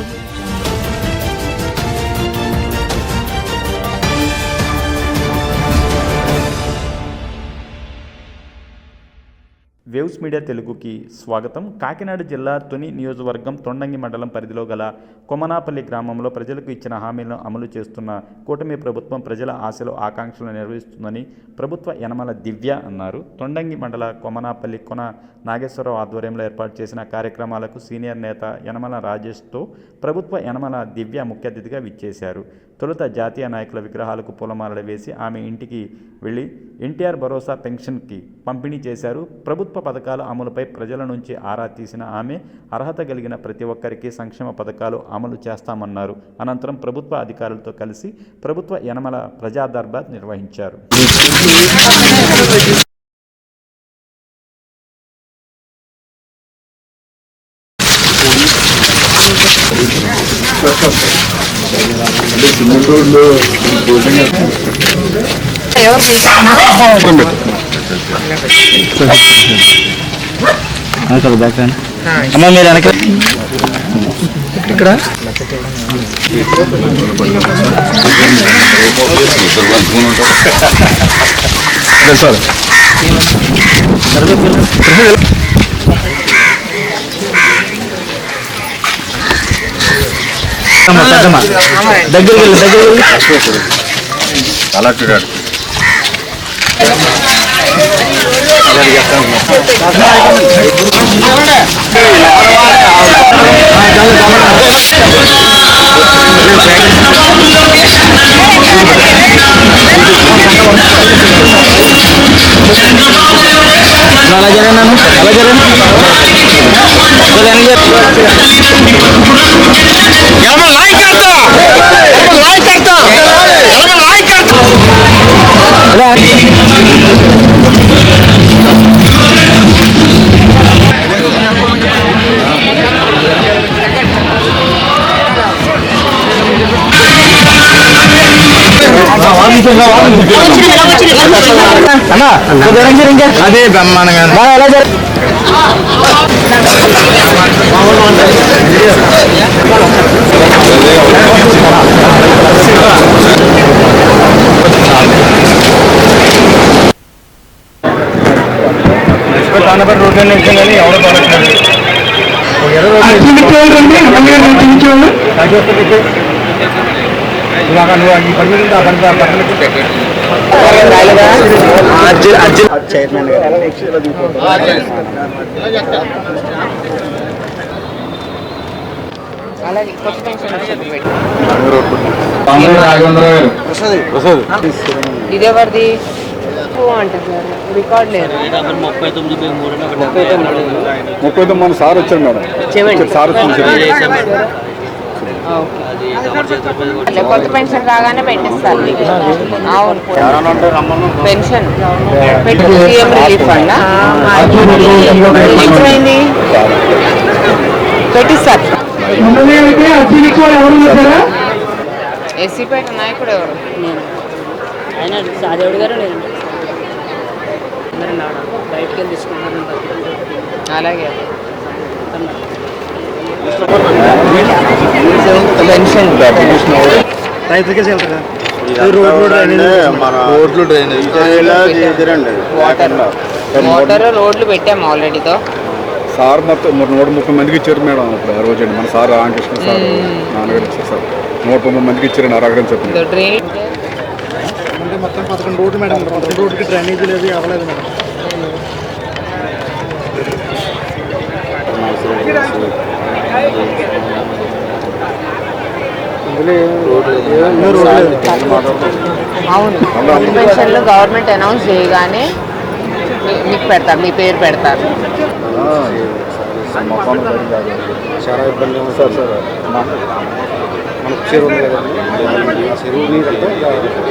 Thank you. Waves media తెలుగుకి స్వాగతం. కాకినాడ జిల్లా తుని నియోజకవర్గం తొండంగి మండలం పరిధిలో గల కొమనాపల్లి గ్రామంలో ప్రజలకు ఇచ్చిన హామీలను అమలు చేస్తున్న కూటమి ప్రభుత్వం ప్రజల ఆశలు ఆకాంక్షలు నెరవేరుస్తుందని ప్రభుత్వ యనమల దివ్య అన్నారు. తొండంగి మండల కొమనాపల్లి కొన నాగేశ్వరరావు ఆధ్వర్యంలో ఏర్పాటు చేసిన కార్యక్రమాలకు సీనియర్ నేత యనమల రాజేష్తో ప్రభుత్వ యనమల దివ్య ముఖ్య అతిథిగా విచ్చేశారు. తొలుత జాతీయ నాయకుల విగ్రహాలకు పూలమాలలు వేసి ఆమె ఇంటికి వెళ్ళి ఎన్టీఆర్ భరోసా పెన్షన్కి పంపిణీ చేశారు. ప్రభుత్వ పథకాల అమలుపై ప్రజల నుంచి ఆరా తీసిన ఆమె అర్హత కలిగిన ప్రతి ఒక్కరికి సంక్షేమ పథకాలు అమలు చేస్తామన్నారు. అనంతరం ప్రభుత్వ అధికారులతో కలిసి ప్రభుత్వ యనమల ప్రజాదర్బార్ నిర్వహించారు. ఎవరు తీసుకున్నారు అమ్మ మీరు వెనక ఇక్కడ సార్ దగ్గరికి వెళ్ళి దగ్గరికి వెళ్ళి. కలెక్టర్ అలా జరగండి అన్న. అలా జరగండి அதே பிரம்மானுங்க தானப்பட்ட ரோட்ல இருக்கனால எவ்வளவு பரவாயில்லை இருபது ఇలాగ నువ్వు ఈ పని మీద ఆ పని చైర్మన్ ఇదెవరిది ముప్పై తొమ్మిది మన సార్ వచ్చాడు మేడం. సార్ వచ్చింది అట్లా కొత్త పెన్షన్ రాగానే పెట్టిస్తారు మీకు. అవును. పెన్షన్. పెట్టి సీఎం రిలీఫ్ ఫండ్? ఏమైంది? పెట్టిస్తారు. ఎస్సీపేట నాయకుడు ఎవరు? ఆయన సాదేవుడు గారు నాడ బయటకు వెళ్ళి తీసుకున్నారు అలాగే. రోడ్లు రోడ్లు పెట్టాము ఆల్రెడీతో సార్ మొత్తం నూట ముప్పై మందికి ఇచ్చారు మేడం ఇప్పుడు ఆ రోజు మన సార్ రామకృష్ణ సార్ నాన్నగారు ఇచ్చారు సార్. నూట ముప్పై మందికి ఇచ్చారు అరగడం చెప్పింది మొత్తం పదకొండు రోడ్డు మేడం. పదకొండు రోడ్డుకి డ్రైనేజీ లేదు అవ్వలేదు మేడం. అవును. పెన్షన్లు గవర్నమెంట్ అనౌన్స్ చేయగానే మీకు పెడతారు మీ పేరు పెడతారు. చాలా ఇబ్బంది సార్ సార్. మనకు చెరువు ఉంది చెరువు